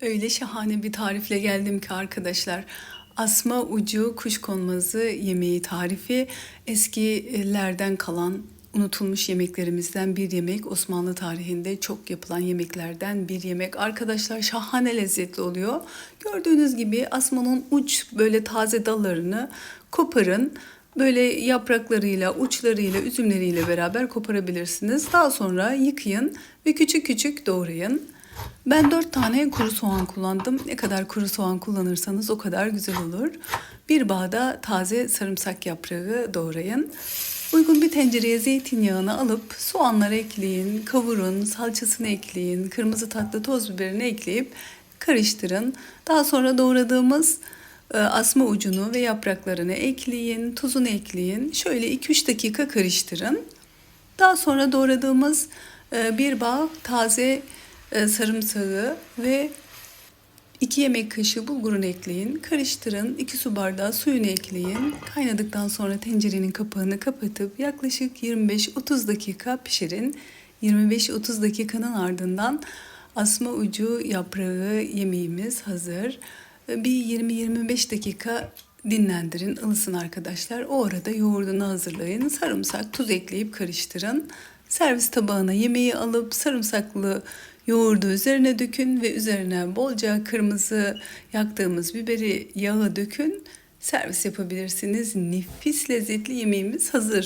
Öyle şahane bir tarifle geldim ki arkadaşlar. Asma ucu kuşkonmazı yemeği tarifi eskilerden kalan unutulmuş yemeklerimizden bir yemek. Osmanlı tarihinde çok yapılan yemeklerden bir yemek. Arkadaşlar şahane lezzetli oluyor. Gördüğünüz gibi asmanın uç böyle taze dallarını koparın. Böyle yapraklarıyla, uçlarıyla, üzümleriyle beraber koparabilirsiniz. Daha sonra yıkayın ve küçük küçük doğrayın. Ben 4 tane kuru soğan kullandım. Ne kadar kuru soğan kullanırsanız o kadar güzel olur. Bir bağda taze sarımsak yaprağı doğrayın. Uygun bir tencereye zeytinyağını alıp soğanları ekleyin, kavurun, salçasını ekleyin, kırmızı tatlı toz biberini ekleyip karıştırın. Daha sonra doğradığımız e, asma ucunu ve yapraklarını ekleyin, tuzunu ekleyin. Şöyle 2-3 dakika karıştırın. Daha sonra doğradığımız e, bir bağ taze sarımsağı ve 2 yemek kaşığı bulgurunu ekleyin. Karıştırın. 2 su bardağı suyunu ekleyin. Kaynadıktan sonra tencerenin kapağını kapatıp yaklaşık 25-30 dakika pişirin. 25-30 dakikanın ardından asma ucu yaprağı yemeğimiz hazır. Bir 20-25 dakika dinlendirin, ılısın arkadaşlar. O arada yoğurdunu hazırlayın. Sarımsak, tuz ekleyip karıştırın. Servis tabağına yemeği alıp sarımsaklı yoğurdu üzerine dökün ve üzerine bolca kırmızı yaktığımız biberi yağı dökün. Servis yapabilirsiniz. Nefis lezzetli yemeğimiz hazır.